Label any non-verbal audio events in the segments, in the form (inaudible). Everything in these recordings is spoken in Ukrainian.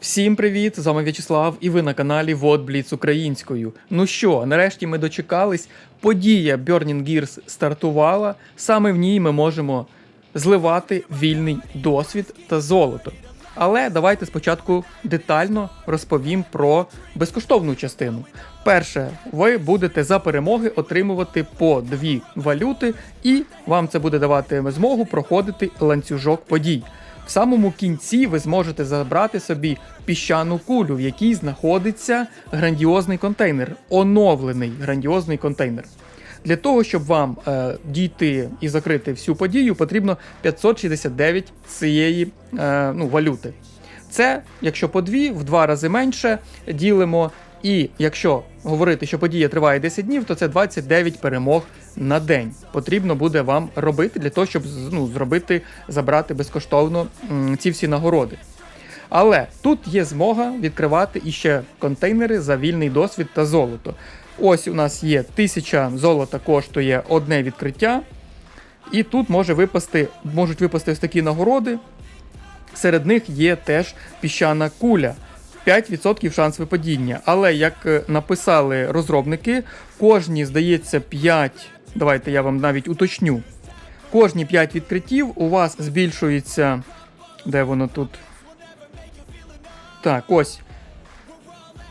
Всім привіт! З вами В'ячеслав, і ви на каналі Вот Бліц українською. Ну що, нарешті ми дочекались. Подія Burning Gears стартувала. Саме в ній ми можемо зливати вільний досвід та золото. Але давайте спочатку детально розповім про безкоштовну частину. Перше, ви будете за перемоги отримувати по дві валюти, і вам це буде давати змогу проходити ланцюжок подій. В самому кінці ви зможете забрати собі піщану кулю, в якій знаходиться грандіозний контейнер, оновлений грандіозний контейнер. Для того, щоб вам е, дійти і закрити всю подію, потрібно 569 цієї е, ну, валюти. Це, якщо по дві, в два рази менше ділимо. І якщо говорити, що подія триває 10 днів, то це 29 перемог на день. Потрібно буде вам робити для того, щоб ну, зробити, забрати безкоштовно ці всі нагороди. Але тут є змога відкривати іще контейнери за вільний досвід та золото. Ось у нас є 1000 золота коштує одне відкриття. І тут може випасти, можуть випасти ось такі нагороди. Серед них є теж піщана куля. 5% шанс випадіння. Але як е, написали розробники, кожні, здається, 5. Давайте я вам навіть уточню. Кожні 5 відкриттів у вас збільшується. Де воно тут? Так, ось.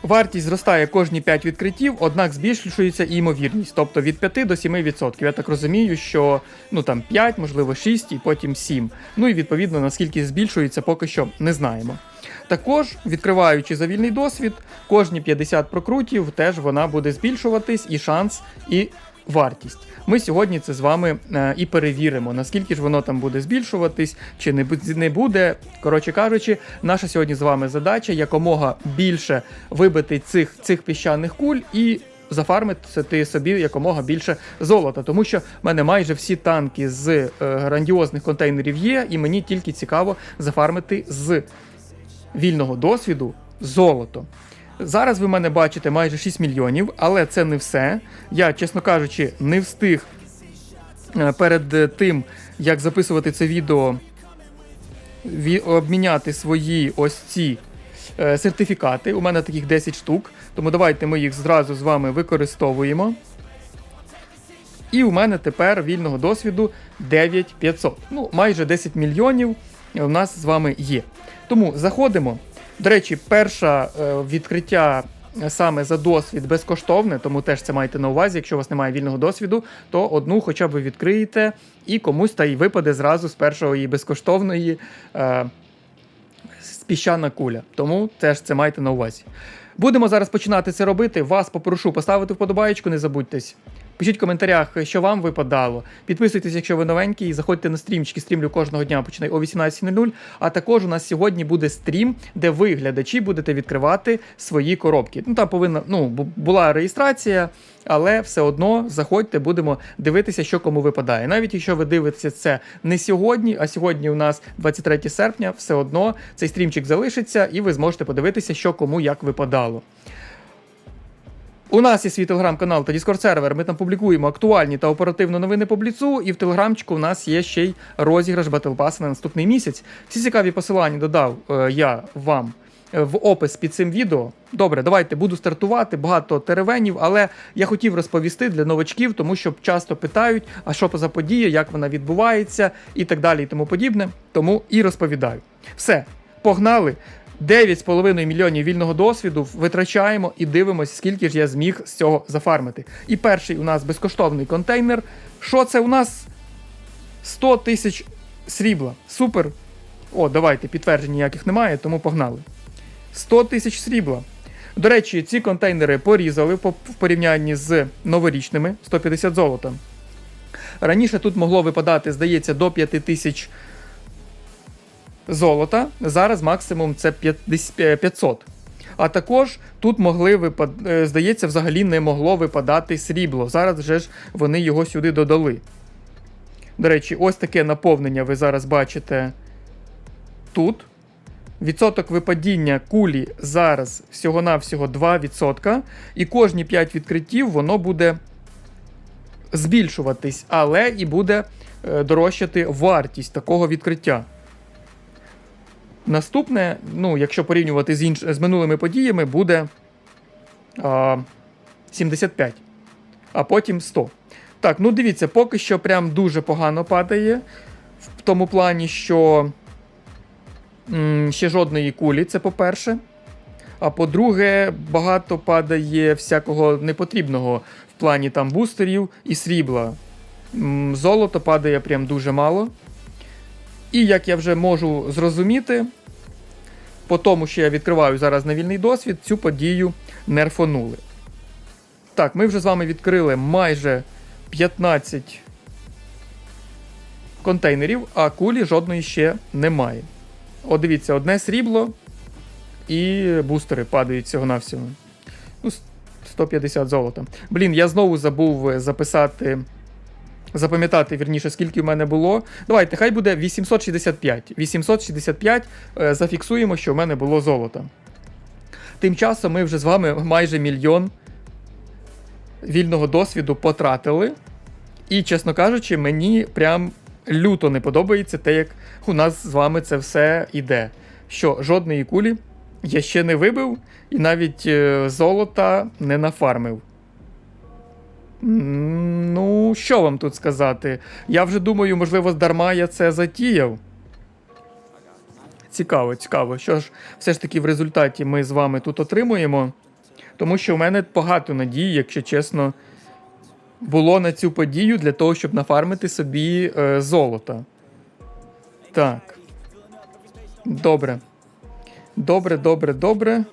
Вартість зростає кожні 5 відкриттів, однак збільшується і ймовірність, тобто від 5 до 7%. Я так розумію, що ну там 5, можливо 6 і потім 7. Ну і відповідно наскільки збільшується, поки що не знаємо. Також, відкриваючи за вільний досвід, кожні 50 прокрутів теж вона буде збільшуватись і шанс, і вартість. Ми сьогодні це з вами е, і перевіримо, наскільки ж воно там буде збільшуватись, чи не, буде. Коротше кажучи, наша сьогодні з вами задача якомога більше вибити цих, цих піщаних куль і. Зафармити собі якомога більше золота, тому що в мене майже всі танки з е, грандіозних контейнерів є, і мені тільки цікаво зафармити з вільного досвіду золото. Зараз ви мене бачите майже 6 мільйонів, але це не все. Я, чесно кажучи, не встиг е, перед тим, як записувати це відео, обміняти свої ось ці е, сертифікати. У мене таких 10 штук, тому давайте ми їх зразу з вами використовуємо. І у мене тепер вільного досвіду 9500. Ну, майже 10 мільйонів у нас з вами є. Тому заходимо. До речі, перше відкриття е, саме за досвід безкоштовне, тому теж це майте на увазі. Якщо у вас немає вільного досвіду, то одну хоча б ви відкриєте і комусь та й випаде зразу з першої безкоштовної е, піщана куля. Тому теж це майте на увазі. Будемо зараз починати це робити. Вас попрошу поставити вподобаєчку, не забудьтесь. Пишіть в коментарях, що вам випадало. Підписуйтесь, якщо ви новенькі, і заходьте на стрімчики. Стрімлю кожного дня починаю о 18.00. А також у нас сьогодні буде стрім, де ви, глядачі, будете відкривати свої коробки. Ну там повинна ну була реєстрація, але все одно заходьте, будемо дивитися, що кому випадає. Навіть якщо ви дивитеся це не сьогодні, а сьогодні у нас 23 серпня, все одно цей стрімчик залишиться, і ви зможете подивитися, що кому як випадало. У нас є свій телеграм-канал та Discord сервер. Ми там публікуємо актуальні та оперативні новини по бліцу. І в телеграмчику у нас є ще й розіграш Pass на наступний місяць. Всі цікаві посилання додав е, я вам е, в опис під цим відео. Добре, давайте буду стартувати. Багато теревенів, але я хотів розповісти для новачків, тому що часто питають, а що за подія, як вона відбувається, і так далі, і тому подібне. Тому і розповідаю. Все, погнали. 9,5 мільйонів вільного досвіду витрачаємо і дивимося, скільки ж я зміг з цього зафармити. І перший у нас безкоштовний контейнер. Що це у нас? 100 тисяч срібла. Супер. О, давайте, підтверджень ніяких немає, тому погнали. 100 тисяч срібла. До речі, ці контейнери порізали в порівнянні з новорічними 150 золота. Раніше тут могло випадати, здається, до 5 тисяч золота. Зараз максимум це 500. А також тут могли випад... е, здається, взагалі не могло випадати срібло. Зараз вже ж вони його сюди додали. До речі, ось таке наповнення ви зараз бачите тут. Відсоток випадіння кулі зараз всього-навсього 2%. І кожні 5 відкриттів воно буде збільшуватись, але і буде е, дорожчати вартість такого відкриття. Наступне, ну, якщо порівнювати з, інш... з минулими подіями, буде а, 75, а потім 100. Так, ну дивіться, поки що прям дуже погано падає. В тому плані, що м, ще жодної кулі, це по-перше. А по-друге, багато падає всякого непотрібного в плані там бустерів і срібла. М, Золото падає прям дуже мало. І як я вже можу зрозуміти, по тому, що я відкриваю зараз на вільний досвід, цю подію нерфонули. Так, ми вже з вами відкрили майже 15 контейнерів, а кулі жодної ще немає. О, дивіться, одне срібло і бустери падають всього-навсього. Ну, 150 золота. Блін, я знову забув е, записати. Запам'ятати, вірніше, скільки в мене було. Давайте, хай буде 865. 865 е, зафіксуємо, що в мене було золота. Тим часом ми вже з вами майже мільйон вільного досвіду потратили. І, чесно кажучи, мені прям люто не подобається те, як у нас з вами це все іде. Що жодної кулі я ще не вибив і навіть е, золота не нафармив. Ну, що вам тут сказати? Я вже думаю, можливо, здарма я це затіяв. Цікаво, цікаво. Що ж, все ж таки в результаті ми з вами тут отримуємо. Тому що в мене багато надій, якщо чесно, було на цю подію для того, щоб нафармити собі е, золото. Так. Добре. Добре, добре, добре.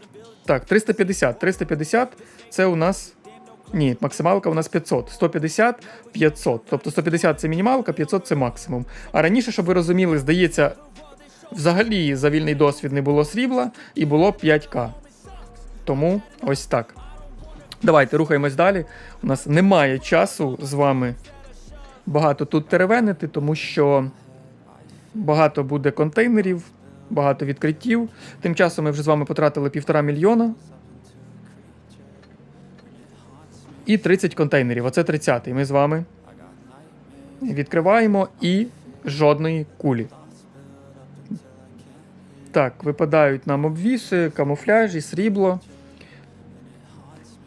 Так, 350. 350 це у нас. Ні, максималка у нас 500. 150, 500. Тобто 150 це мінімалка, 500 це максимум. А раніше, щоб ви розуміли, здається, взагалі за вільний досвід не було срібла і було 5к. Тому ось так. Давайте рухаємось далі. У нас немає часу з вами багато тут теревенити, тому що багато буде контейнерів, багато відкриттів. Тим часом ми вже з вами потратили півтора мільйона. І 30 контейнерів. Оце 30-й. Ми з вами відкриваємо і жодної кулі. Так, випадають нам обвіси, камуфляжі, срібло.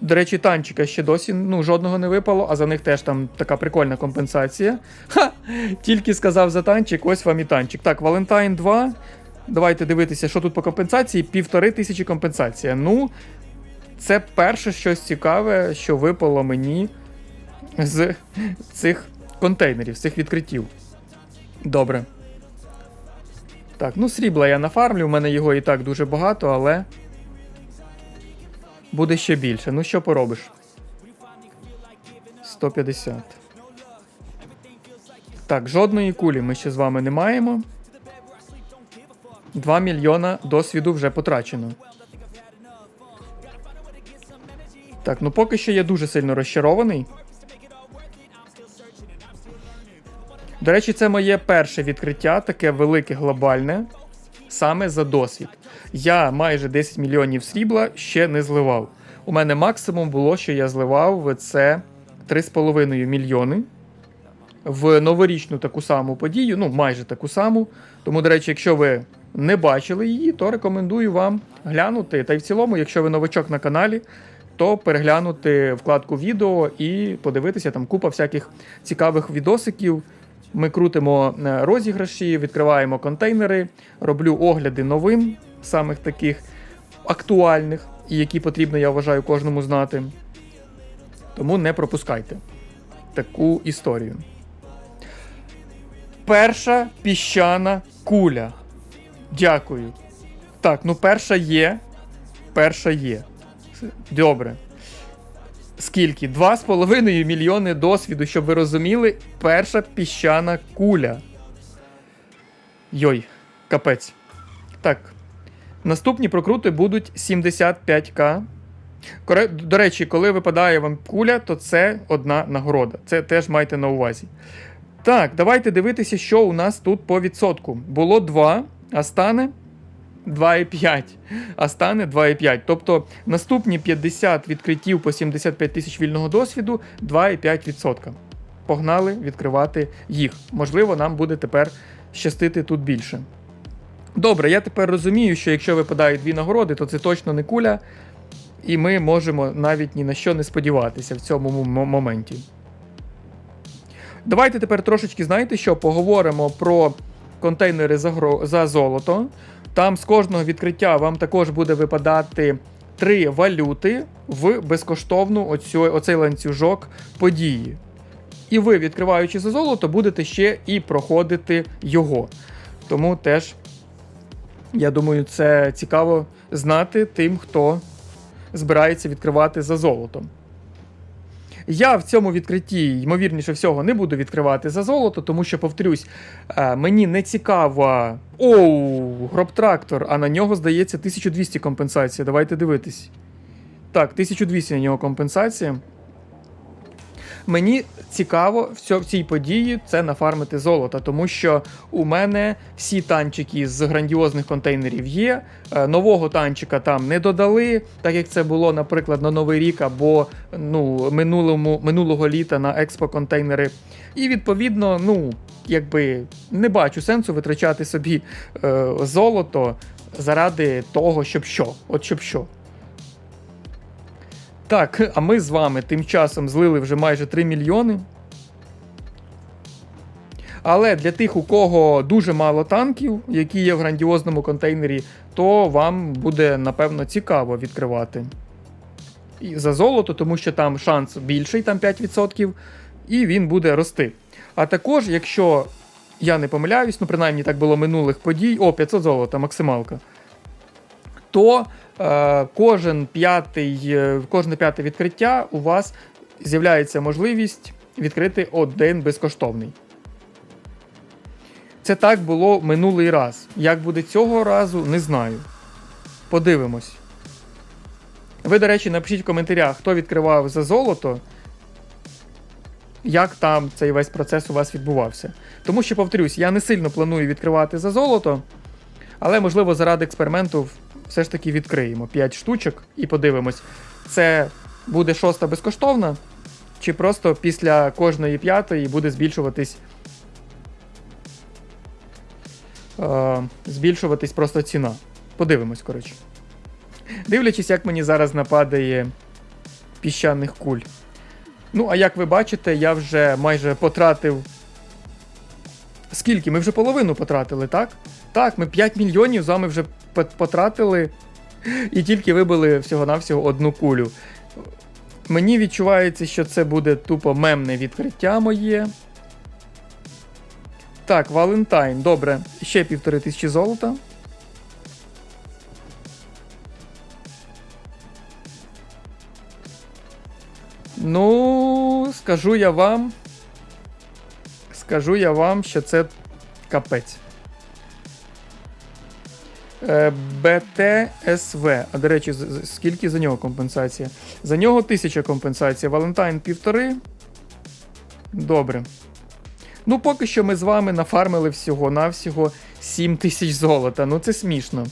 До речі, танчика ще досі ну, жодного не випало, а за них теж там така прикольна компенсація. Ха! Тільки сказав за танчик, ось вам і танчик. Так, Valentine 2. Давайте дивитися, що тут по компенсації. Півтори тисячі компенсація. Ну, це перше щось цікаве, що випало мені з цих контейнерів, з цих відкриттів. Добре. Так, ну срібла я нафармлю, у мене його і так дуже багато, але. Буде ще більше. Ну що поробиш? 150. Так, жодної кулі ми ще з вами не маємо. 2 мільйона досвіду вже потрачено. Так, ну поки що я дуже сильно розчарований. До речі, це моє перше відкриття, таке велике глобальне, саме за досвід. Я майже 10 мільйонів срібла ще не зливав. У мене максимум було, що я зливав це 3,5 мільйони в новорічну таку саму подію, ну майже таку саму. Тому, до речі, якщо ви не бачили її, то рекомендую вам глянути. Та й в цілому, якщо ви новачок на каналі, то переглянути вкладку відео і подивитися там купа всяких цікавих відосиків. Ми крутимо е, розіграші, відкриваємо контейнери, роблю огляди новин, самих таких актуальних, і які потрібно, я вважаю, кожному знати. Тому не пропускайте таку історію. Перша піщана куля. Дякую. Так, ну перша є. Перша є. Добре. Скільки? 2,5 мільйони досвіду, щоб ви розуміли, перша піщана куля. Йой, капець. Так. Наступні прокрути будуть 75к. До речі, коли випадає вам куля, то це одна нагорода. Це теж майте на увазі. Так, давайте дивитися, що у нас тут по відсотку. Було 2, а стане 2,5. А стане 2,5. Тобто наступні 50 відкриттів по 75 тисяч вільного досвіду 2,5%. Погнали відкривати їх. Можливо, нам буде тепер щастити тут більше. Добре, я тепер розумію, що якщо випадають дві нагороди, то це точно не куля, і ми можемо навіть ні на що не сподіватися в цьому моменті. Давайте тепер трошечки, знаєте що, поговоримо про контейнери за, гро... за золото. Там з кожного відкриття вам також буде випадати три валюти в безкоштовну оцю... оцей ланцюжок події. І ви, відкриваючи за золото, будете ще і проходити його. Тому теж, я думаю, це цікаво знати тим, хто збирається відкривати за золотом. Я в цьому відкритті, ймовірніше всього, не буду відкривати за золото, тому що, повторюсь, е, мені не цікаво. Оу, гроб-трактор, а на нього, здається, 1200 компенсація. Давайте дивитись. Так, 1200 на нього компенсація. Мені цікаво в, цій події це нафармити золото, тому що у мене всі танчики з грандіозних контейнерів є. Е, Нового танчика там не додали, так як це було, наприклад, на Новий рік або ну, минулому, минулого літа на експо контейнери. І відповідно, ну, якби не бачу сенсу витрачати собі е, золото заради того, щоб що. От щоб що. Так, а ми з вами тим часом злили вже майже 3 мільйони. Але для тих, у кого дуже мало танків, які є в грандіозному контейнері, то вам буде напевно цікаво відкривати. І за золото, тому що там шанс більший, там 5%, і він буде рости. А також, якщо я не помиляюсь, ну принаймні так було минулих подій, о, 500 золота, максималка. То кожен п'ятий, е, кожне п'яте відкриття у вас з'являється можливість відкрити один безкоштовний. Це так було минулий раз. Як буде цього разу, не знаю. Подивимось. Ви, до речі, напишіть в коментарях, хто відкривав за золото, як там цей весь процес у вас відбувався. Тому що, повторюсь, я не сильно планую відкривати за золото, але, можливо, заради експерименту все ж таки відкриємо 5 штучок і подивимось, це буде шоста безкоштовна, чи просто після кожної п'ятої буде збільшуватись. Е, збільшуватись просто ціна. Подивимось, коротше. Дивлячись, як мені зараз нападає піщаних куль. Ну, а як ви бачите, я вже майже потратив. Скільки? Ми вже половину потратили, так? Так, ми 5 мільйонів з вами вже потратили і тільки вибили всього-навсього одну кулю. Мені відчувається, що це буде тупо мемне відкриття моє. Так, Валентайн, добре. Ще півтори тисячі золота. Ну, скажу я вам. Скажу я вам, що це капець. Е, БТСВ. А до речі, скільки за нього компенсація? За нього 1000 компенсація. Валентайн півтори. Добре. Ну, поки що ми з вами нафармили всього-навсього 7 тисяч золота. Ну, це смішно.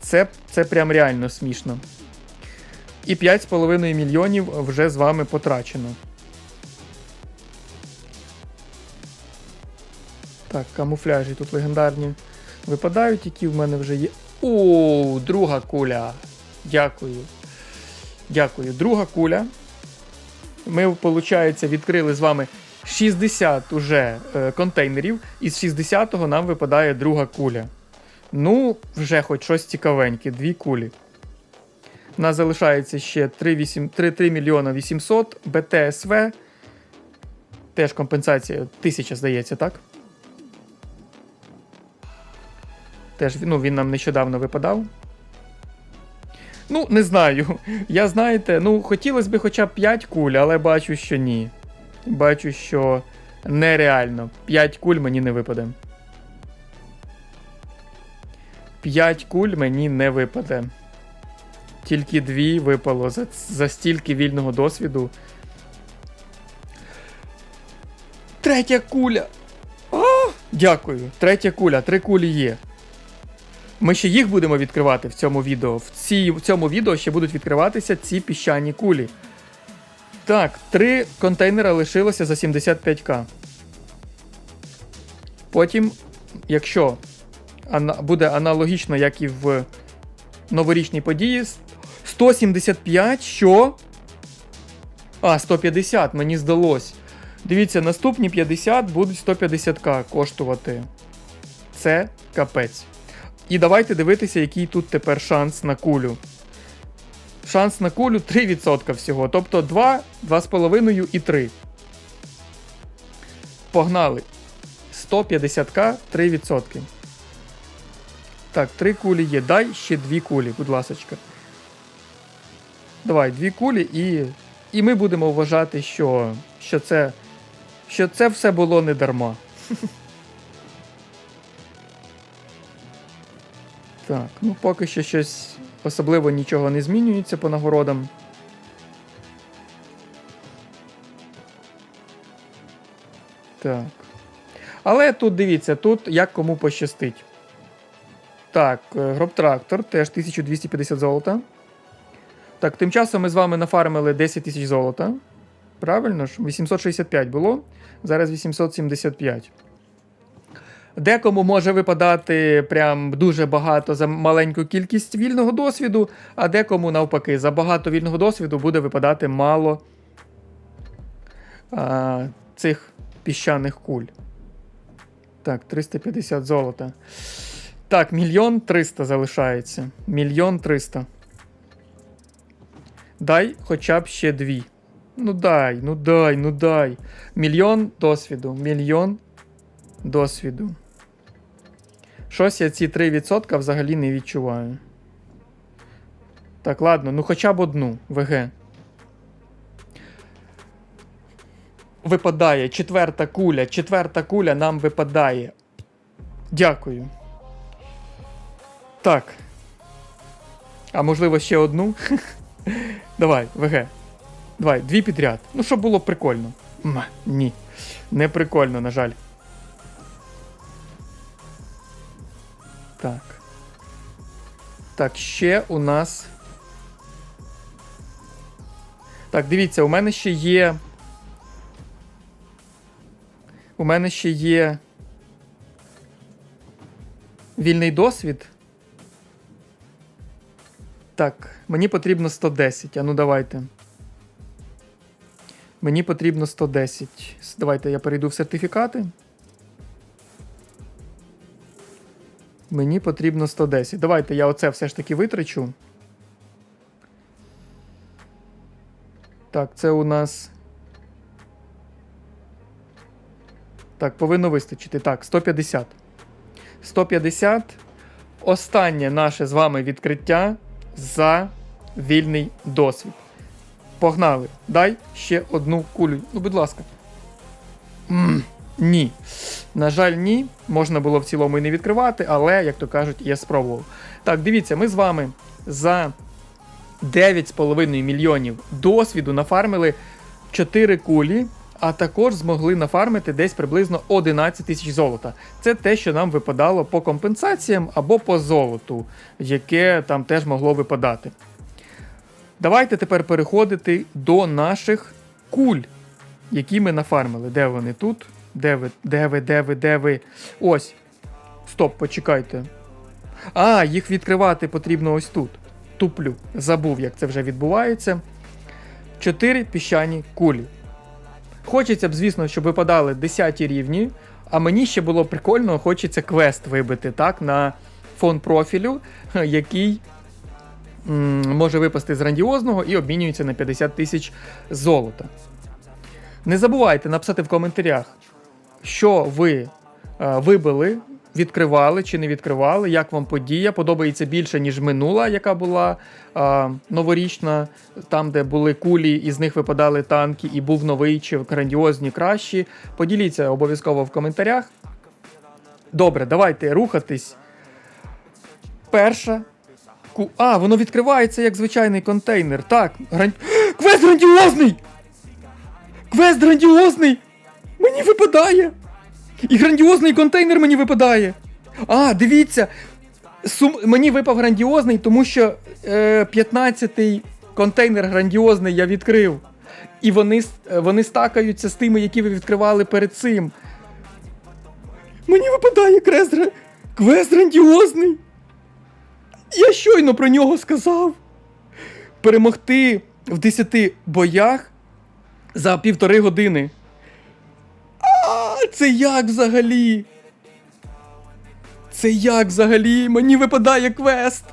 Це, це прям реально смішно. І 5,5 мільйонів вже з вами потрачено. Так, камуфляжі тут легендарні випадають, які в мене вже є. О, друга куля. Дякую. Дякую. Друга куля. Ми, виходить, відкрили з вами 60 уже е, контейнерів, і з 60-го нам випадає друга куля. Ну, вже хоч щось цікавеньке, дві кулі. У нас залишається ще 3, 8, 3, 3 мільйона 800, БТСВ. Теж компенсація 1000, здається, так? Теж ну, він нам нещодавно випадав. Ну, не знаю. (laughs) Я знаєте, ну, хотілося б хоча б 5 куль, але бачу, що ні. Бачу, що нереально. 5 куль мені не випаде. 5 куль мені не випаде. Тільки дві випало за, за стільки вільного досвіду. Третя куля. А, дякую. Третя куля. Три кулі є. Ми ще їх будемо відкривати в цьому відео. В, цій, в цьому відео ще будуть відкриватися ці піщані кулі. Так, три контейнера лишилося за 75к. Потім, якщо буде аналогічно, як і в новорічній події. 175, що? А, 150, мені здалось. Дивіться, наступні 50 будуть 150к коштувати. Це капець. І давайте дивитися, який тут тепер шанс на кулю. Шанс на кулю 3% всього. Тобто 2, 2,5 і 3. Погнали. 150к 3%. Так, 3 кулі є. Дай ще 2 кулі, будь ласочка. Давай, 2 кулі і. І ми будемо вважати, що, що, це, що це все було не дарма. (laughs) Так, ну поки що щось особливо нічого не змінюється по нагородам. Так. Але тут дивіться, тут як кому пощастить. Так, е, гроб-трактор теж 1250 золота. Так, тим часом ми з вами нафармили 10 тисяч золота. Правильно ж? 865 було. Зараз 875. Декому може випадати прям дуже багато за маленьку кількість вільного досвіду, а декому навпаки, за багато вільного досвіду буде випадати мало а, цих піщаних куль. Так, 350 золота. Так, мільйон 300 залишається. Мільйон 300. Дай хоча б ще дві. Ну дай, ну дай, ну дай. Мільйон досвіду. Мільйон досвіду. Щось я ці 3% взагалі не відчуваю. Так, ладно, ну хоча б одну ВГ. Випадає четверта куля. Четверта куля нам випадає. Дякую. Так. А можливо ще одну? (laughs) Давай, ВГ. Давай, дві підряд. Ну, щоб було прикольно. Ні. Не прикольно, на жаль. Так. Так, ще у нас. Так, дивіться, у мене ще є. У мене ще є. Вільний досвід. Так, мені потрібно 110. А ну давайте. Мені потрібно 110. Давайте я перейду в сертифікати. Мені потрібно 110. Давайте я оце все ж таки витрачу. Так, це у нас. Так, повинно вистачити. Так, 150. 150. Останнє наше з вами відкриття за вільний досвід. Погнали. Дай ще одну кулю. Ну, будь ласка. Ні. На жаль, ні. Можна було в цілому і не відкривати, але, як то кажуть, я спробував. Так, дивіться, ми з вами за 9,5 мільйонів досвіду нафармили 4 кулі, а також змогли нафармити десь приблизно 11 тисяч золота. Це те, що нам випадало по компенсаціям або по золоту, яке там теж могло випадати. Давайте тепер переходити до наших куль, які ми нафармили. Де вони тут? Де ви? Де ви? Де ви? Де ви? Ось. Стоп, почекайте. А, їх відкривати потрібно ось тут. Туплю. Забув, як це вже відбувається. Чотири піщані кулі. Хочеться б, звісно, щоб випадали 10 рівні, а мені ще було прикольно, хочеться квест вибити так, на фон профілю, (laughs) який може випасти з грандіозного і обмінюється на 50 тисяч золота. Не забувайте написати в коментарях, що ви е, вибили, відкривали чи не відкривали, як вам подія подобається більше, ніж минула, яка була е, новорічна, там, де були кулі, і з них випадали танки, і був новий чи грандіозні кращі. Поділіться обов'язково в коментарях. Добре, давайте рухатись. Перша. А, воно відкривається як звичайний контейнер. Так, гран... (gasps) квест грандіозний! Квест грандіозний! Мені випадає! І грандіозний контейнер мені випадає. А, дивіться. Сум... Мені випав грандіозний, тому що е, 15-й контейнер грандіозний я відкрив. І вони, е, вони стакаються з тими, які ви відкривали перед цим. Мені випадає квест, гра- Квест грандіозний! Я щойно про нього сказав. Перемогти в 10 боях за півтори години. Це як взагалі? Це як взагалі? Мені випадає квест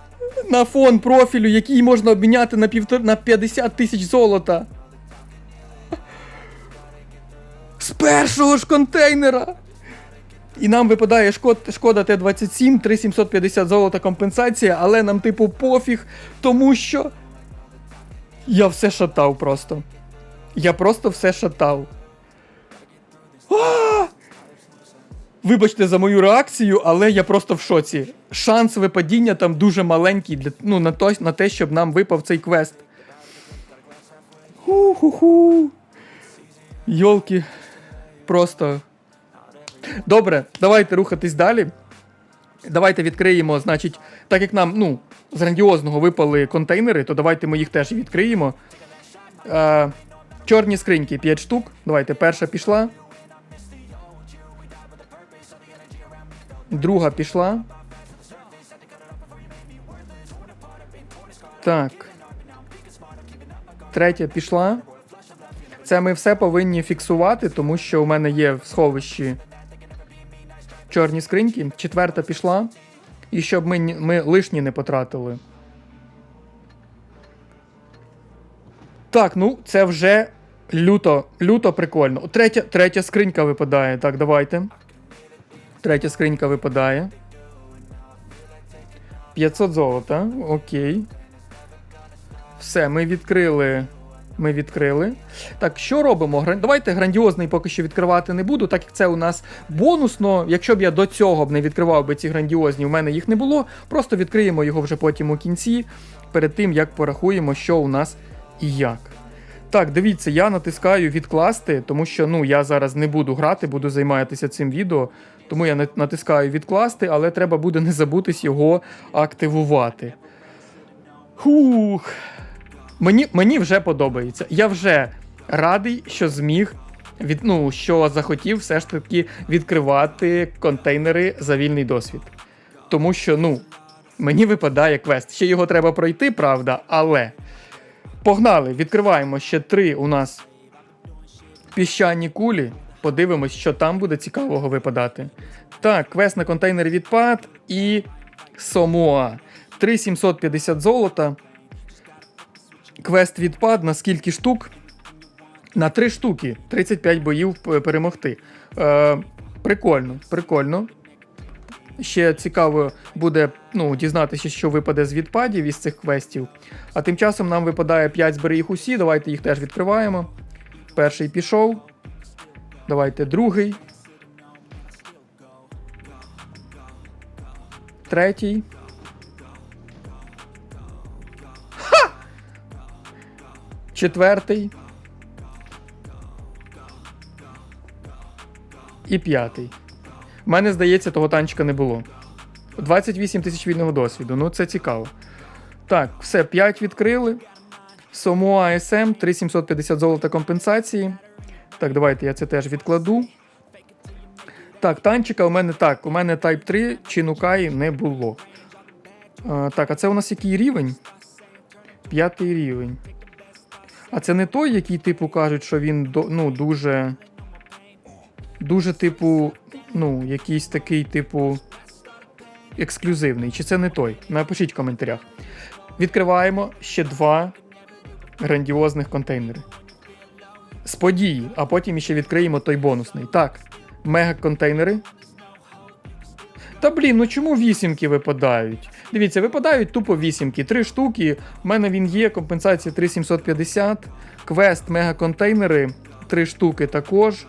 на фон профілю, який можна обміняти на, півтор... на 50 тисяч золота. З першого ж контейнера. І нам випадає шкод, шкода Т-27, 3750 золота компенсація, але нам, типу, пофіг, тому що. Я все шатав просто. Я просто все шатав. А! Вибачте за мою реакцію, але я просто в шоці. Шанс випадіння там дуже маленький для, ну, на, то, на те, щоб нам випав цей квест. Ху-ху-ху. Йолки. Просто. Добре, давайте рухатись далі. Давайте відкриємо, значить, так як нам, ну, з грандіозного випали контейнери, то давайте ми їх теж відкриємо. Е, чорні скриньки 5 штук. Давайте, перша пішла. Друга пішла. Так. Третя пішла. Це ми все повинні фіксувати, тому що у мене є в сховищі чорні скриньки. Четверта пішла. І щоб ми, ми лишні не потратили. Так, ну це вже люто, люто прикольно. Третя, третя скринька випадає. Так, давайте. Третя скринька випадає. 500 золота. Окей. Все, ми відкрили. Ми відкрили. Так, що робимо? Давайте грандіозний поки що відкривати не буду, так як це у нас бонусно. Якщо б я до цього б не відкривав би ці грандіозні, у мене їх не було. Просто відкриємо його вже потім у кінці, перед тим як порахуємо, що у нас і як. Так, дивіться, я натискаю відкласти, тому що ну, я зараз не буду грати, буду займатися цим відео. Тому я на- натискаю відкласти, але треба буде не забутись його активувати. Хух. Мені, мені вже подобається. Я вже радий, що зміг від, ну, що захотів все ж таки відкривати контейнери за вільний досвід. Тому що, ну, мені випадає квест. Ще його треба пройти, правда, але. Погнали, відкриваємо ще три у нас піщані кулі. Подивимось, що там буде цікавого випадати. Так, квест на контейнері відпад і Сомоа. 3750 золота. Квест відпад на скільки штук? На 3 штуки. 35 боїв перемогти. Е, прикольно, прикольно. Ще цікаво буде ну, дізнатися, що випаде з відпадів із цих квестів. А тим часом нам випадає 5 збери їх усі. Давайте їх теж відкриваємо. Перший пішов. Давайте другий. Третій. Ха! Четвертий. І п'ятий. У мене, здається, того танчика не було. 28 тисяч вільного досвіду. Ну, це цікаво. Так, все, 5 відкрили. Сомо АСМ 3750 золота компенсації. Так, давайте я це теж відкладу. Так, танчика у мене так. У мене Type 3 Чинукаї не було. А, так, а це у нас який рівень? П'ятий рівень. А це не той, який, типу, кажуть, що він ну, дуже. Дуже, типу, ну, якийсь такий, типу, ексклюзивний. Чи це не той? Напишіть в коментарях. Відкриваємо ще два грандіозних контейнери. З події, а потім ще відкриємо той бонусний. Так, мега-контейнери. Та блін, ну чому вісімки випадають? Дивіться, випадають тупо вісімки. Три штуки. У мене він є, компенсація 3750. Квест мега-контейнери. Три штуки також.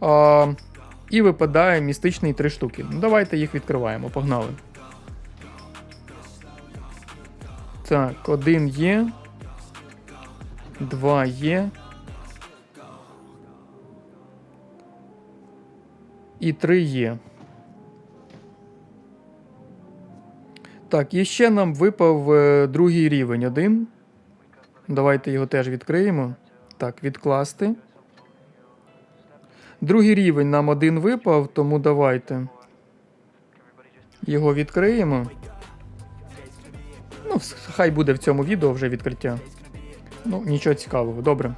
А, і випадає містичний три штуки. Ну, давайте їх відкриваємо. Погнали. Так, один є. Два є. І три є. Так, і ще нам випав е, другий рівень один. Давайте його теж відкриємо. Так, відкласти. Другий рівень нам один випав, тому давайте. його відкриємо. Ну, хай буде в цьому відео вже відкриття. Ну, нічого цікавого, добре.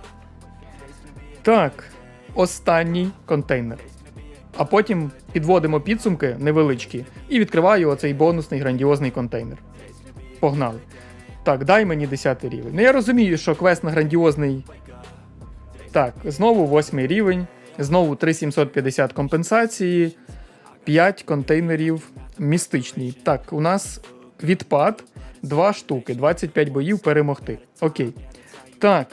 Так, останній контейнер. А потім підводимо підсумки невеличкі і відкриваю оцей бонусний грандіозний контейнер. Погнали. Так, дай мені 10 рівень. Ну я розумію, що квест на грандіозний. Так, знову 8 рівень, знову 3750 компенсації, 5 контейнерів містичний. Так, у нас відпад 2 штуки, 25 боїв перемогти. Окей. Так,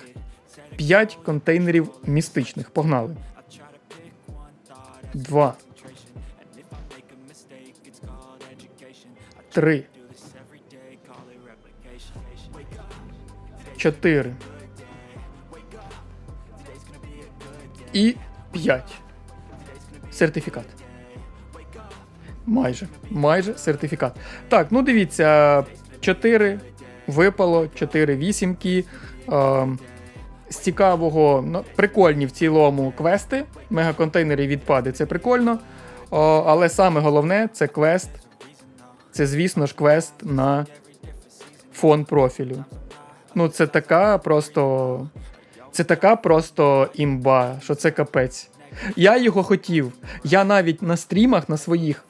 5 контейнерів містичних. Погнали. 2. 3. 4. І 5. Сертифікат. Майже. Майже сертифікат. Так, ну дивіться, 4 випало, 4 вісімки. Ем, з цікавого, ну, прикольні в цілому квести. Мегаконтейнери відпади, це прикольно. О, але саме головне це квест. Це, звісно ж, квест на фон профілю. Ну, це така просто. Це така просто імба, що це капець. Я його хотів. Я навіть на стрімах на своїх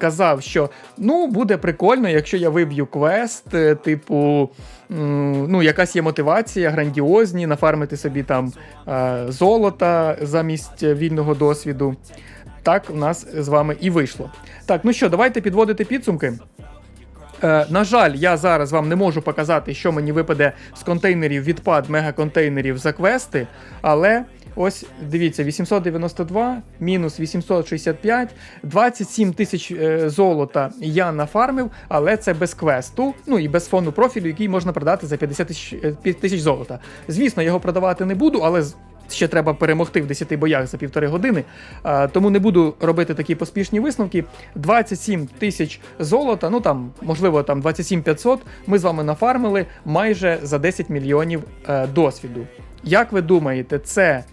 казав, що ну буде прикольно, якщо я виб'ю квест, е, типу, ну, якась є мотивація, грандіозні, нафармити собі там е, золота замість вільного досвіду. Так в нас з вами і вийшло. Так, ну що, давайте підводити підсумки. Е, на жаль, я зараз вам не можу показати, що мені випаде з контейнерів відпад мегаконтейнерів за квести, але ось дивіться: 892 мінус 865, 27 тисяч е, золота я нафармив, але це без квесту, ну і без фону профілю, який можна продати за 50 тисяч е, 5 тисяч золота. Звісно, його продавати не буду, але ще треба перемогти в 10 боях за півтори години. Тому не буду робити такі поспішні висновки. 27 тисяч золота, ну там, можливо, там 27 500, ми з вами нафармили майже за 10 мільйонів е, досвіду. Як ви думаєте, це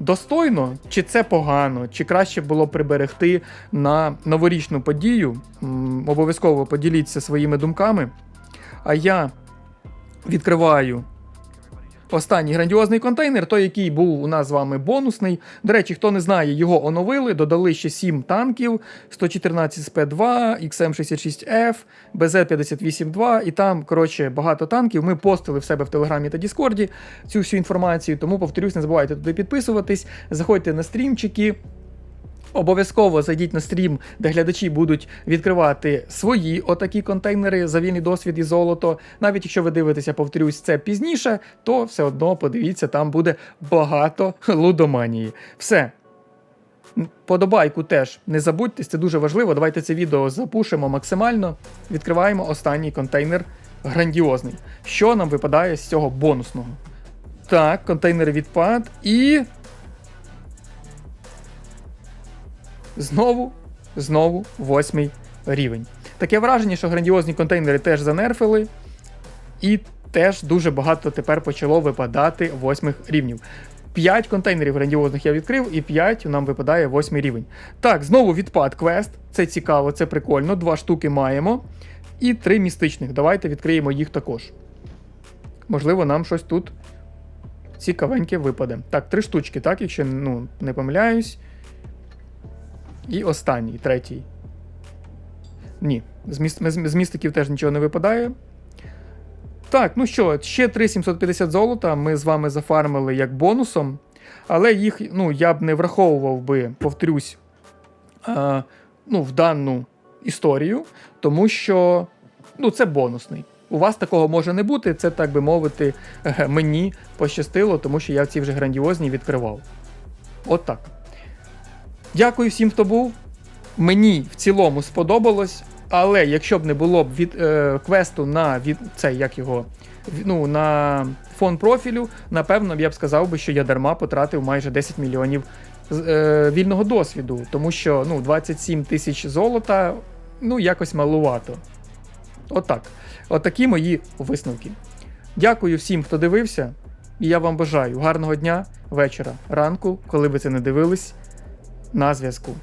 достойно, чи це погано, чи краще було приберегти на новорічну подію? Обов'язково поділіться своїми думками. А я відкриваю Останній грандіозний контейнер, той, який був у нас з вами бонусний. До речі, хто не знає, його оновили, додали ще 7 танків: 114 СП2, XM66F, BZ58-2, і там, коротше, багато танків. Ми постили в себе в Телеграмі та Діскорді цю всю інформацію. Тому, повторюсь, не забувайте туди підписуватись, заходьте на стрімчики. Обов'язково зайдіть на стрім, де глядачі будуть відкривати свої отакі контейнери за вільний досвід і золото. Навіть якщо ви дивитеся, повторюсь, це пізніше, то все одно подивіться, там буде багато лудоманії. Все. Подобайку теж не забудьте, це дуже важливо. Давайте це відео запушимо максимально. Відкриваємо останній контейнер грандіозний. Що нам випадає з цього бонусного? Так, контейнер відпад і. Знову, знову восьмий рівень. Таке враження, що грандіозні контейнери теж занерфили, і теж дуже багато тепер почало випадати восьмих рівнів. 5 контейнерів грандіозних я відкрив, і 5 нам випадає восьмий рівень. Так, знову відпад квест. Це цікаво, це прикольно. Два штуки маємо. І три містичних. Давайте відкриємо їх також. Можливо, нам щось тут цікавеньке випаде. Так, три штучки, так, якщо ну, не помиляюсь. І останній, третій. Ні, з, міст, з містиків теж нічого не випадає. Так, ну що, ще 3750 золота ми з вами зафармили як бонусом. Але їх ну, я б не враховував би, повторюсь, а, ну, в дану історію, тому що ну, це бонусний. У вас такого може не бути, це, так би мовити, (laughs) мені пощастило, тому що я ці вже грандіозні відкривав. От так. Дякую всім, хто був. Мені в цілому сподобалось. Але якщо б не було б від е, квесту на від це як його ну, на фон профілю, напевно, я б сказав би, що я дарма потратив майже 10 мільйонів е, вільного досвіду, тому що ну, 27 тисяч золота ну, якось малувато. Отак. Отакі мої висновки. Дякую всім, хто дивився. І я вам бажаю гарного дня, вечора, ранку, коли ви це не дивились. На зв'язку.